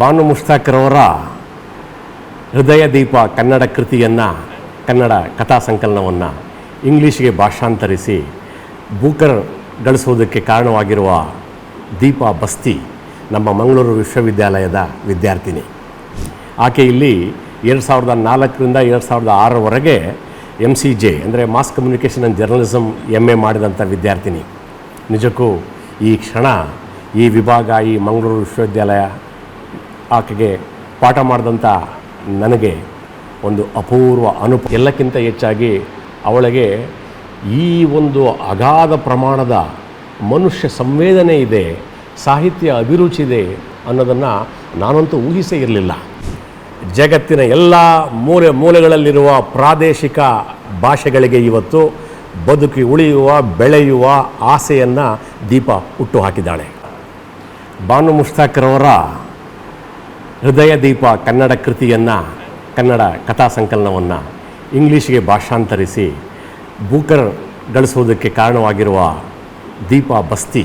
ಬಾನು ಮುಷ್ತಾಕ್ರವರ ಹೃದಯ ದೀಪ ಕನ್ನಡ ಕೃತಿಯನ್ನು, ಕನ್ನಡ ಕಥಾ ಸಂಕಲನವನ್ನು ಇಂಗ್ಲೀಷ್ಗೆ ಭಾಷಾಂತರಿಸಿ ಬೂಕರ್ ಗಳಿಸುವುದಕ್ಕೆ ಕಾರಣವಾಗಿರುವ ದೀಪಾ ಬಸ್ತಿ ನಮ್ಮ ಮಂಗಳೂರು ವಿಶ್ವವಿದ್ಯಾಲಯದ ವಿದ್ಯಾರ್ಥಿನಿ. ಆಕೆ ಇಲ್ಲಿ ಎರಡು ಸಾವಿರದ ನಾಲ್ಕರಿಂದ ಎರಡು ಸಾವಿರದ ಆರರವರೆಗೆ ಎಂ ಸಿ ಜೆ ಅಂದರೆ mass communication and journalism M A ಮಾಡಿದಂಥ ವಿದ್ಯಾರ್ಥಿನಿ. ನಿಜಕ್ಕೂ ಈ ಕ್ಷಣ ಈ ವಿಭಾಗ ಈ ಮಂಗಳೂರು ವಿಶ್ವವಿದ್ಯಾಲಯ ಆಕೆಗೆ ಪಾಠ ಮಾಡಿದಂಥ ನನಗೆ ಒಂದು ಅಪೂರ್ವ ಅನುಪ, ಎಲ್ಲಕ್ಕಿಂತ ಹೆಚ್ಚಾಗಿ ಅವಳಿಗೆ ಈ ಒಂದು ಅಗಾಧ ಪ್ರಮಾಣದ ಮನುಷ್ಯ ಸಂವೇದನೆ ಇದೆ, ಸಾಹಿತ್ಯ ಅಭಿರುಚಿ ಇದೆ ಅನ್ನೋದನ್ನು ನಾನಂತೂ ಊಹಿಸೇ ಇರಲಿಲ್ಲ. ಜಗತ್ತಿನ ಎಲ್ಲ ಮೂಲೆ ಮೂಲೆಗಳಲ್ಲಿರುವ ಪ್ರಾದೇಶಿಕ ಭಾಷೆಗಳಿಗೆ ಇವತ್ತು ಬದುಕಿ ಉಳಿಯುವ, ಬೆಳೆಯುವ ಆಸೆಯನ್ನು ದೀಪ ಹುಟ್ಟು ಹಾಕಿದ್ದಾಳೆ. ಬಾನು ಮುಷ್ತಾಕ್ರವರ ಹೃದಯ ದೀಪ ಕನ್ನಡ ಕೃತಿಯನ್ನು, ಕನ್ನಡ ಕಥಾ ಸಂಕಲನವನ್ನು ಇಂಗ್ಲೀಷ್ಗೆ ಭಾಷಾಂತರಿಸಿ ಬೂಕರ್ ಗಳಿಸುವುದಕ್ಕೆ ಕಾರಣವಾಗಿರುವ ದೀಪ ಬಸ್ತಿ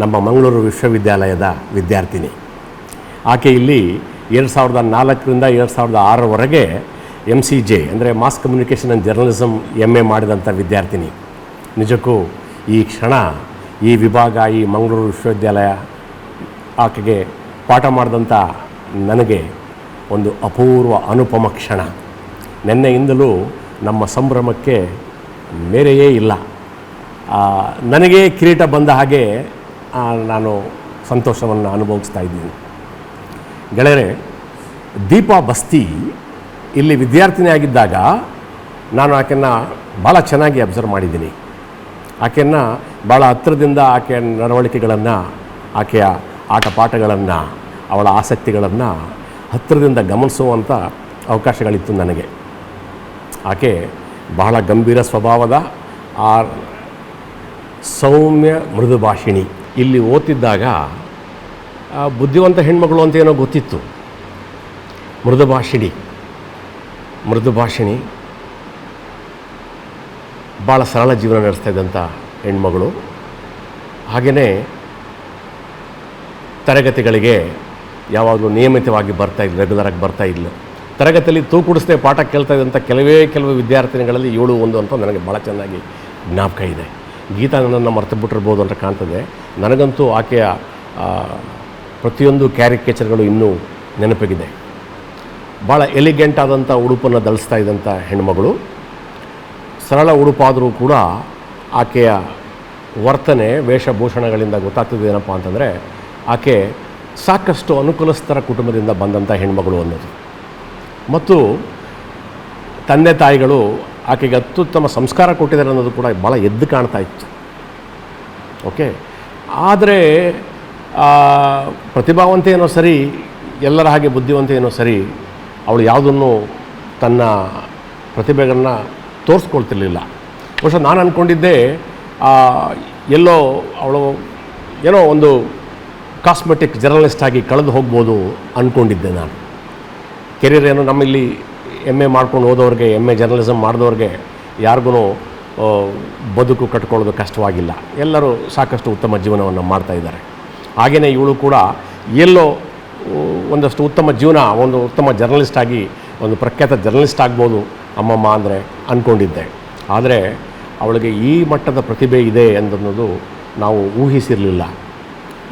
ನಮ್ಮ ಮಂಗಳೂರು ವಿಶ್ವವಿದ್ಯಾಲಯದ ವಿದ್ಯಾರ್ಥಿನಿ. ಆಕೆ ಇಲ್ಲಿ ಎರಡು ಸಾವಿರದ ನಾಲ್ಕರಿಂದ ಎರಡು ಸಾವಿರದ ಆರರವರೆಗೆ ಎಂ ಸಿ ಜೆ ಅಂದರೆ mass communication and journalism M A ಮಾಡಿದಂಥ ವಿದ್ಯಾರ್ಥಿನಿ. ನಿಜಕ್ಕೂ ಈ ಕ್ಷಣ ಈ ವಿಭಾಗ ಈ ಮಂಗಳೂರು ವಿಶ್ವವಿದ್ಯಾಲಯ ಆಕೆಗೆ ಪಾಠ ಮಾಡಿದಂಥ ನನಗೆ ಒಂದು ಅಪೂರ್ವ ಅನುಪಮ ಕ್ಷಣ. ನಿನ್ನೆಯಿಂದಲೂ ನಮ್ಮ ಸಂಭ್ರಮಕ್ಕೆ ಮೇರೆಯೇ ಇಲ್ಲ. ನನಗೇ ಕಿರೀಟ ಬಂದ ಹಾಗೆ ನಾನು ಸಂತೋಷವನ್ನು ಅನುಭವಿಸ್ತಾ ಇದ್ದೀನಿ. ಗೆಳೆಯರೆ, ದೀಪಾ ಬಸ್ತಿ ಇಲ್ಲಿ ವಿದ್ಯಾರ್ಥಿನಿ ಆಗಿದ್ದಾಗ ನಾನು ಆಕೆಯನ್ನು ಭಾಳ ಚೆನ್ನಾಗಿ ಅಬ್ಸರ್ವ್ ಮಾಡಿದ್ದೀನಿ. ಆಕೆಯನ್ನು ಭಾಳ ಹತ್ತಿರದಿಂದ ಆಕೆಯ ನಡವಳಿಕೆಗಳನ್ನು, ಆಕೆಯ ಆಟ ಪಾಠಗಳನ್ನು ಅವಳ ಆಸಕ್ತಿಗಳನ್ನು ಹತ್ತಿರದಿಂದ ಗಮನಿಸುವಂಥ ಅವಕಾಶಗಳಿತ್ತು ನನಗೆ. ಆಕೆ ಬಹಳ ಗಂಭೀರ ಸ್ವಭಾವದ ಆ ಸೌಮ್ಯ ಮೃದು ಭಾಷಿಣಿ. ಇಲ್ಲಿ ಓದ್ತಿದ್ದಾಗ ಬುದ್ಧಿವಂತ ಹೆಣ್ಮಗಳು ಅಂತ ಏನೋ ಗೊತ್ತಿತ್ತು. ಮೃದು ಭಾಷಿಣಿ. ಮೃದು ಭಾಳ ಸರಳ ಜೀವನ ನಡೆಸ್ತಾ ಇದ್ದಂಥ ಹೆಣ್ಮಗಳು. ಹಾಗೆಯೇ ತರಗತಿಗಳಿಗೆ ಯಾವಾಗಲೂ ನಿಯಮಿತವಾಗಿ ಬರ್ತಾ ಇದ್ಲು ರೆಗ್ಯುಲರಾಗಿ ಬರ್ತಾ ಇಲ್ಲ ತರಗತಿಯಲ್ಲಿ ತೂಕುಡಿಸದೆ ಪಾಠ ಕೇಳ್ತಾ ಇದ್ದಂಥ ಕೆಲವೇ ಕೆಲವು ವಿದ್ಯಾರ್ಥಿನಿಗಳಲ್ಲಿ ಏಳು ಒಂದು ಅಂತ ನನಗೆ ಭಾಳ ಚೆನ್ನಾಗಿ ಜ್ಞಾಪಕ ಇದೆ. ಗೀತಾ ನನ್ನನ್ನು ಮರ್ತು ಬಿಟ್ಟಿರ್ಬೋದು ಅಂತ ಕಾಣ್ತದೆ. ನನಗಂತೂ ಆಕೆಯ ಪ್ರತಿಯೊಂದು ಕ್ಯಾರಿಕೇಚರ್ಗಳು ಇನ್ನೂ ನೆನಪಿಗಿದೆ. ಭಾಳ ಎಲಿಗೆಂಟ್ ಆದಂಥ ಉಡುಪನ್ನು ಧರಿಸ್ತಾ ಇದ್ದಂಥ ಹೆಣ್ಮಗಳು. ಸರಳ ಉಡುಪಾದರೂ ಕೂಡ ಆಕೆಯ ವರ್ತನೆ, ವೇಷಭೂಷಣಗಳಿಂದ ಗೊತ್ತಾಗ್ತದೆ ಏನಪ್ಪ ಅಂತಂದರೆ, ಆಕೆ ಸಾಕಷ್ಟು ಅನುಕೂಲಸ್ಥರ ಕುಟುಂಬದಿಂದ ಬಂದಂಥ ಹೆಣ್ಮಗಳು ಅನ್ನೋದು. ಮತ್ತು ತಂದೆ ತಾಯಿಗಳು ಆಕೆಗೆ ಅತ್ಯುತ್ತಮ ಸಂಸ್ಕಾರ ಕೊಟ್ಟಿದ್ದಾರೆ ಅನ್ನೋದು ಕೂಡ ಭಾಳ ಎದ್ದು ಕಾಣ್ತಾ ಇತ್ತು. ಓಕೆ? ಆದರೆ ಪ್ರತಿಭಾವಂತೆ ಏನೋ ಸರಿ, ಎಲ್ಲರ ಹಾಗೆ ಬುದ್ಧಿವಂತೆ ಏನೋ ಸರಿ, ಅವಳು ಯಾವುದನ್ನು ತನ್ನ ಪ್ರತಿಭೆಗಳನ್ನು ತೋರಿಸ್ಕೊಳ್ತಿರ್ಲಿಲ್ಲ. ಬಹುಶಃ ನಾನು ಅಂದ್ಕೊಂಡಿದ್ದೆ ಎಲ್ಲೋ ಅವಳು ಏನೋ ಒಂದು ಕಾಸ್ಮೆಟಿಕ್ ಜರ್ನಲಿಸ್ಟ್ ಆಗಿ ಕಳೆದು ಹೋಗ್ಬೋದು ಅಂದ್ಕೊಂಡಿದ್ದೆ ನಾನು. ಕೆರಿಯರ್ ಏನು ನಮ್ಮಲ್ಲಿ ಎಂ ಎ ಮಾಡ್ಕೊಂಡು ಹೋದವ್ರಿಗೆ ಎಂ ಎ ಜರ್ನಲಿಸಮ್ ಮಾಡಿದವ್ರಿಗೆ ಯಾರಿಗೂ ಬದುಕು ಕಟ್ಕೊಳ್ಳೋದು ಕಷ್ಟವಾಗಿಲ್ಲ. ಎಲ್ಲರೂ ಸಾಕಷ್ಟು ಉತ್ತಮ ಜೀವನವನ್ನು ಮಾಡ್ತಾ ಇದ್ದಾರೆ. ಹಾಗೆಯೇ ಇವಳು ಕೂಡ ಎಲ್ಲೋ ಒಂದಷ್ಟು ಉತ್ತಮ ಜೀವನ, ಒಂದು ಉತ್ತಮ ಜರ್ನಲಿಸ್ಟ್ ಆಗಿ, ಒಂದು ಪ್ರಖ್ಯಾತ ಜರ್ನಲಿಸ್ಟ್ ಆಗ್ಬೋದು ಅಮ್ಮಮ್ಮ ಅಂದರೆ ಅಂದ್ಕೊಂಡಿದ್ದೆ ಆದರೆ ಅವಳಿಗೆ ಈ ಮಟ್ಟದ ಪ್ರತಿಭೆ ಇದೆ ಅನ್ನೋದು ನಾವು ಊಹಿಸಿರಲಿಲ್ಲ.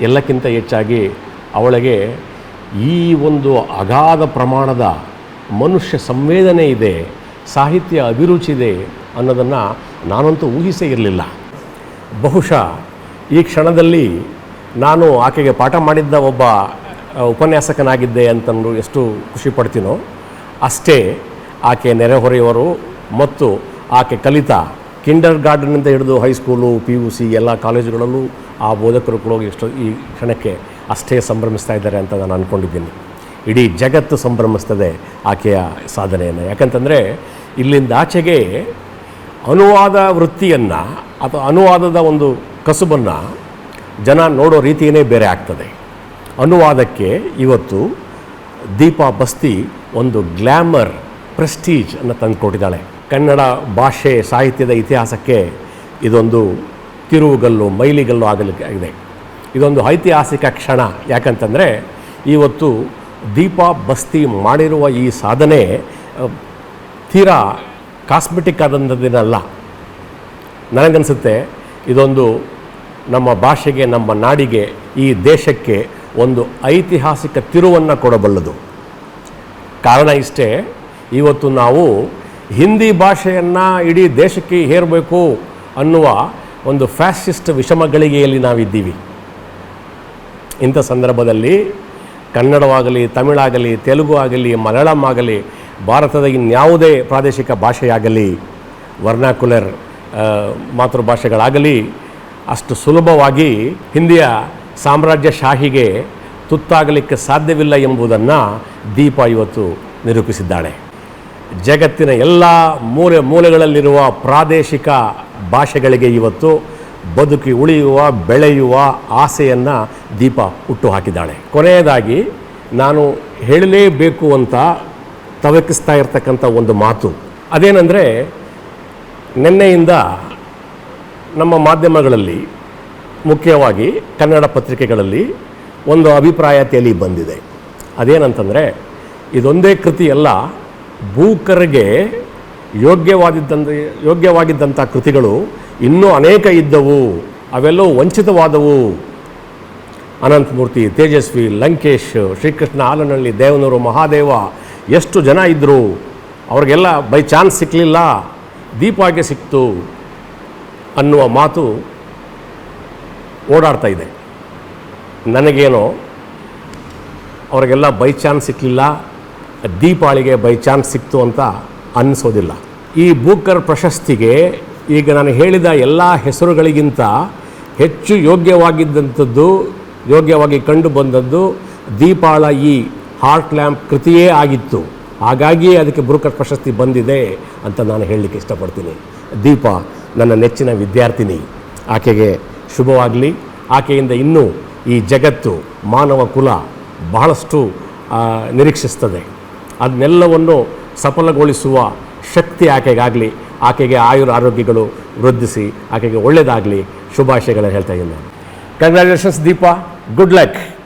ಎಲ್ಲಕ್ಕಿಂತ ಹೆಚ್ಚಾಗಿ ಅವಳಿಗೆ ಈ ಒಂದು ಅಗಾಧ ಪ್ರಮಾಣದ ಮನುಷ್ಯ ಸಂವೇದನೆ ಇದೆ, ಸಾಹಿತ್ಯ ಅಭಿರುಚಿ ಇದೆ ಅನ್ನೋದನ್ನು ನಾನಂತೂ ಊಹಿಸೇ ಇರಲಿಲ್ಲ. ಬಹುಶಃ ಈ ಕ್ಷಣದಲ್ಲಿ ನಾನು ಆಕೆಗೆ ಪಾಠ ಮಾಡಿದ್ದ ಒಬ್ಬ ಉಪನ್ಯಾಸಕನಾಗಿದ್ದೆ ಅಂತಂದು ಎಷ್ಟು ಖುಷಿ ಪಡ್ತೀನೋ, ಅಷ್ಟೇ ಆಕೆ ನೆರೆಹೊರೆಯವರು ಮತ್ತು ಆಕೆ ಕಲಿತ ಕಿಂಡರ್ ಗಾರ್ಡನ್ನಿಂದ ಹಿಡಿದು ಹೈಸ್ಕೂಲು ಪಿ ಯು ಸಿ ಎಲ್ಲ ಕಾಲೇಜುಗಳಲ್ಲೂ ಆ ಬೋಧಕರು ಕೂಡ ಎಷ್ಟು ಈ ಕ್ಷಣಕ್ಕೆ ಅಷ್ಟೇ ಸಂಭ್ರಮಿಸ್ತಾ ಇದ್ದಾರೆ ಅಂತ ನಾನು ಅಂದ್ಕೊಂಡಿದ್ದೀನಿ ಇಡೀ ಜಗತ್ತು ಸಂಭ್ರಮಿಸ್ತದೆ ಆಕೆಯ ಸಾಧನೆಯನ್ನು. ಯಾಕಂತಂದರೆ ಇಲ್ಲಿಂದ ಆಚೆಗೆ ಅನುವಾದ ವೃತ್ತಿಯನ್ನು ಅಥವಾ ಅನುವಾದದ ಒಂದು ಕಸುಬನ್ನು ಜನ ನೋಡೋ ರೀತಿಯೇ ಬೇರೆ ಆಗ್ತದೆ. ಅನುವಾದಕ್ಕೆ ಇವತ್ತು ದೀಪಾ ಬಸ್ತಿ ಒಂದು ಗ್ಲ್ಯಾಮರ್ ಪ್ರೆಸ್ಟೀಜ್ ಅನ್ನು ತಂದುಕೊಟ್ಟಿದ್ದಾಳೆ. ಕನ್ನಡ ಭಾಷೆ ಸಾಹಿತ್ಯದ ಇತಿಹಾಸಕ್ಕೆ ಇದೊಂದು ತಿರುವುಗಲ್ಲು, ಮೈಲಿಗಲ್ಲು ಆಗಲಿಕ್ಕೆ ಆಗಿದೆ. ಇದೊಂದು ಐತಿಹಾಸಿಕ ಕ್ಷಣ. ಯಾಕಂತಂದರೆ ಇವತ್ತು ದೀಪ ಬಸ್ತಿ ಮಾಡಿರುವ ಈ ಸಾಧನೆ ತೀರಾ ಕಾಸ್ಮೆಟಿಕ್ ಆದಂಥದ್ದೇನಲ್ಲ. ನನಗನ್ಸುತ್ತೆ ಇದೊಂದು ನಮ್ಮ ಭಾಷೆಗೆ, ನಮ್ಮ ನಾಡಿಗೆ, ಈ ದೇಶಕ್ಕೆ ಒಂದು ಐತಿಹಾಸಿಕ ತಿರುವನ್ನು ಕೊಡಬಲ್ಲದು. ಕಾರಣ ಇಷ್ಟೇ, ಇವತ್ತು ನಾವು ಹಿಂದಿ ಭಾಷೆಯನ್ನು ಇಡೀ ದೇಶಕ್ಕೆ ಹೇರಬೇಕು ಅನ್ನುವ ಒಂದು ಫ್ಯಾಸಿಸ್ಟ್ ವಿಷಮ ಗಳಿಗೆಯಲ್ಲಿ ನಾವಿದ್ದೀವಿ. ಇಂಥ ಸಂದರ್ಭದಲ್ಲಿ ಕನ್ನಡವಾಗಲಿ, ತಮಿಳಾಗಲಿ ತೆಲುಗು ಆಗಲಿ ಮಲಯಾಳಂ ಆಗಲಿ ಭಾರತದ ಇನ್ಯಾವುದೇ ಪ್ರಾದೇಶಿಕ ಭಾಷೆಯಾಗಲಿ, ವರ್ನಾಕ್ಯುಲರ್ ಮಾತೃಭಾಷೆಗಳಾಗಲಿ, ಅಷ್ಟು ಸುಲಭವಾಗಿ ಹಿಂದಿಯ ಸಾಮ್ರಾಜ್ಯಶಾಹಿಗೆ ತುತ್ತಾಗಲಿಕ್ಕೆ ಸಾಧ್ಯವಿಲ್ಲ ಎಂಬುದನ್ನು ದೀಪ ಇವತ್ತು ನಿರೂಪಿಸಿದ್ದಾಳೆ. ಜಗತ್ತಿನ ಎಲ್ಲ ಮೂಲೆ ಮೂಲೆಗಳಲ್ಲಿರುವ ಪ್ರಾದೇಶಿಕ ಭಾಷೆಗಳಿಗೆ ಇವತ್ತು ಬದುಕಿ ಉಳಿಯುವ, ಬೆಳೆಯುವ ಆಸೆಯನ್ನು ದೀಪ ಹುಟ್ಟು ಹಾಕಿದ್ದಾಳೆ. ಕೊನೆಯದಾಗಿ ನಾನು ಹೇಳಲೇಬೇಕು ಅಂತ ತವಕಿಸ್ತಾ ಇರ್ತಕ್ಕಂಥ ಒಂದು ಮಾತು. ಅದೇನೆಂದರೆ, ನಿನ್ನೆಯಿಂದ ನಮ್ಮ ಮಾಧ್ಯಮಗಳಲ್ಲಿ, ಮುಖ್ಯವಾಗಿ ಕನ್ನಡ ಪತ್ರಿಕೆಗಳಲ್ಲಿ ಒಂದು ಅಭಿಪ್ರಾಯ ತೇಲಿ ಬಂದಿದೆ. ಅದೇನಂತಂದರೆ, ಇದೊಂದೇ ಕೃತಿಯಲ್ಲ ಭೂಕರಿಗೆ ಯೋಗ್ಯವಾದಿದ್ದಂಥ ಯೋಗ್ಯವಾಗಿದ್ದಂಥ ಕೃತಿಗಳು ಇನ್ನೂ ಅನೇಕ ಇದ್ದವು. ಅವೆಲ್ಲವೂ ವಂಚಿತವಾದವು. ಅನಂತಮೂರ್ತಿ, ತೇಜಸ್ವಿ, ಲಂಕೇಶ್, ಶ್ರೀಕೃಷ್ಣ ಆಲನಹಳ್ಳಿ ದೇವನೂರು, ಮಹಾದೇವ, ಎಷ್ಟು ಜನ ಇದ್ದರು ಅವ್ರಿಗೆಲ್ಲ ಬೈ ಚಾನ್ಸ್ ಸಿಕ್ಕಲಿಲ್ಲ ದೀಪಾಗೆ ಸಿಕ್ತು ಅನ್ನುವ ಮಾತು ಓಡಾಡ್ತಾ ಇದೆ. ನನಗೇನೋ ಅವರಿಗೆಲ್ಲ ಬೈ ಚಾನ್ಸ್ ಸಿಕ್ಕಲಿಲ್ಲ ದೀಪಾಳಿಗೆ ಬೈ ಚಾನ್ಸ್ ಸಿಕ್ತು ಅಂತ ಅನ್ನಿಸೋದಿಲ್ಲ ಈ ಬೂಕರ್ ಪ್ರಶಸ್ತಿಗೆ ಈಗ ನಾನು ಹೇಳಿದ ಎಲ್ಲ ಹೆಸರುಗಳಿಗಿಂತ ಹೆಚ್ಚು ಯೋಗ್ಯವಾಗಿದ್ದಂಥದ್ದು, ಯೋಗ್ಯವಾಗಿ ಕಂಡು ಬಂದದ್ದು ದೀಪಾಳ ಈ ಹಾರ್ಟ್ ಲ್ಯಾಂಪ್ ಕೃತಿಯೇ ಆಗಿತ್ತು. ಹಾಗಾಗಿ ಅದಕ್ಕೆ ಬುರುಕರ್ ಪ್ರಶಸ್ತಿ ಬಂದಿದೆ ಅಂತ ನಾನು ಹೇಳಲಿಕ್ಕೆ ಇಷ್ಟಪಡ್ತೀನಿ. ದೀಪ, ನನ್ನ ನೆಚ್ಚಿನ ವಿದ್ಯಾರ್ಥಿನಿ. ಆಕೆಗೆ ಶುಭವಾಗಲಿ. ಆಕೆಯಿಂದ ಇನ್ನೂ ಈ ಜಗತ್ತು ಮಾನವ ಕುಲ ಬಹಳಷ್ಟು ನಿರೀಕ್ಷಿಸ್ತದೆ. ಅದನ್ನೆಲ್ಲವನ್ನು ಸಫಲಗೊಳಿಸುವ ಶಕ್ತಿ ಆಕೆಗಾಗಲಿ, ಆಕೆಗೆ ಆಯುರ ಆರೋಗ್ಯಗಳು ವೃದ್ಧಿಸಿ, ಆಕೆಗೆ ಒಳ್ಳೆಯದಾಗಲಿ. ಶುಭಾಶಯಗಳನ್ನು ಹೇಳ್ತಾ ಇದ್ದೀನಿ. ನಾನು ಕಂಗ್ರ್ಯಾಚುಲೇಷನ್ಸ್ ದೀಪಾ ಗುಡ್ ಲಕ್